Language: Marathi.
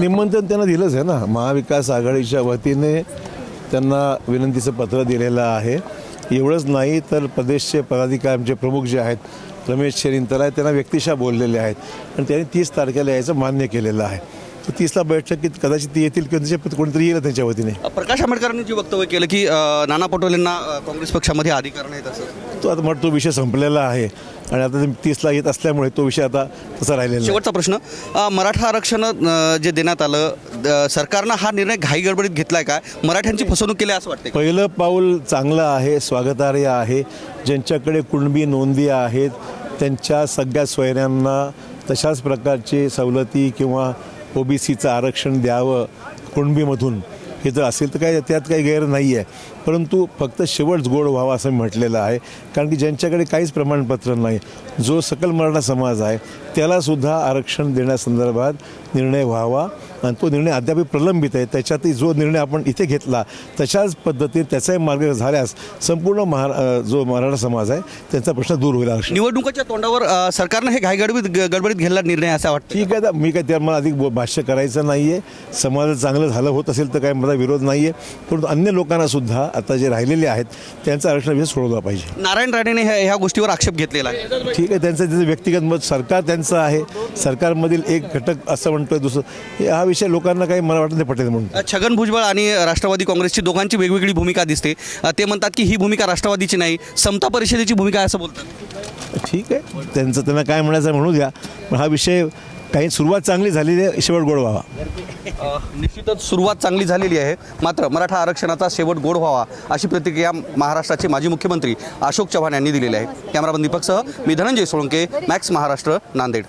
निमंत्रण त्यांना दिलंच आहे ना. महाविकास आघाडीच्या वतीने त्यांना विनंतीचं पत्र दिलेलं आहे. एवढंच नाही तर प्रदेशचे पदाधिकारी प्रमुख जे आहेत रमेश शेरिंतर आहेत त्यांना व्यक्तिशः बोललेले आहेत. आणि त्यांनी तीस तारखेला यायचं मान्य केलेलं आहे. तीसला बैठकीत कदाचित ती येतील किंवा त्याच्या कोणीतरी येईल त्यांच्या वतीने प्रकाश आंबेडकरांनी जे वक्तव्य केलं की नाना पटोलेंना काँग्रेस पक्षामध्ये अधिकार नाहीत असं तो आता म्हटलं तो विषय संपलेला आहे आणि आता तीसला येत असल्यामुळे तो विषय आता तसा राहिलेला नाही. शेवटचा प्रश्न मराठा आरक्षण जे देण्यात आलं सरकारनं हा निर्णय घाई गडबडीत घेतलाय काय मराठ्यांची फसवणूक केली असं वाटतं? पहिलं पाऊल चांगलं आहे स्वागतार्ह आहे ज्यांच्याकडे कुणबी नोंदी आहेत त्यांच्या सगळ्या सोयऱ्यांना तशाच प्रकारचे सवलती किंवा ओबीसीचं आरक्षण द्यावं कुणबीमधून हे जर असेल तर काय त्यात काही गैर नाही आहे परंतु फक्त शेवट गोड व्हावा असं म्हटलेलं आहे. कारण की ज्यांच्याकडे काहीच प्रमाणपत्र नाही जो सकल मराठा समाज आहे त्यालासुद्धा आरक्षण देण्यासंदर्भात निर्णय व्हावा आणि तो निर्णय अद्याप प्रलंबित आहे. त्याच्यातही जो निर्णय आपण इथे घेतला तशाच पद्धतीने त्याचाही मार्ग झाल्यास संपूर्ण महारा जो मराठा समाज आहे त्यांचा प्रश्न दूर होईल निवडणुकाच्या तोंडावर सरकारनं हे घाई गडबडीत गडबडीत घेतला निर्णय असा वाटतं ठीक आहे मी काय त्या मला अधिक भाष्य करायचं नाही आहे समाजात चांगलं झालं होत असेल तर काय मला विरोध नाही आहे परंतु अन्य लोकांना सुद्धा आता जे राहिलेले आहेत त्यांचा आरक्षण विषय सोडवला पाहिजे. नारायण राणेने ह्या ह्या गोष्टीवर आक्षेप घेतलेला आहे. ठीक आहे त्यांचं त्याचं व्यक्तिगत मत सरकार त्यांचं आहे. सरकारमधील एक घटक असं म्हणतोय दुसरं. हे विषय लोकांना काही मला वाटत नाही पटेल म्हणून. छगन भुजबळ आणि राष्ट्रवादी काँग्रेसची दोघांची वेगवेगळी भूमिका दिसते. ते म्हणतात की ही भूमिका राष्ट्रवादीची नाही समता परिषदेची भूमिका आहे असं बोलतात. ठीक आहे. त्यांचं त्यांना काय म्हणायचं म्हणू द्या. पण हा विषय काही सुरुवात चांगली झालेली आहे शेवट गोड व्हावा. निश्चितच सुरुवात चांगली झालेली आहे. मात्र मराठा आरक्षणाचा शेवट गोड व्हावा अशी प्रतिक्रिया महाराष्ट्राचे माजी मुख्यमंत्री अशोक चव्हाण यांनी दिलेली आहे. कॅमेरामन दीपकसह मी धनंजय सोळंके मॅक्स महाराष्ट्र नांदेड.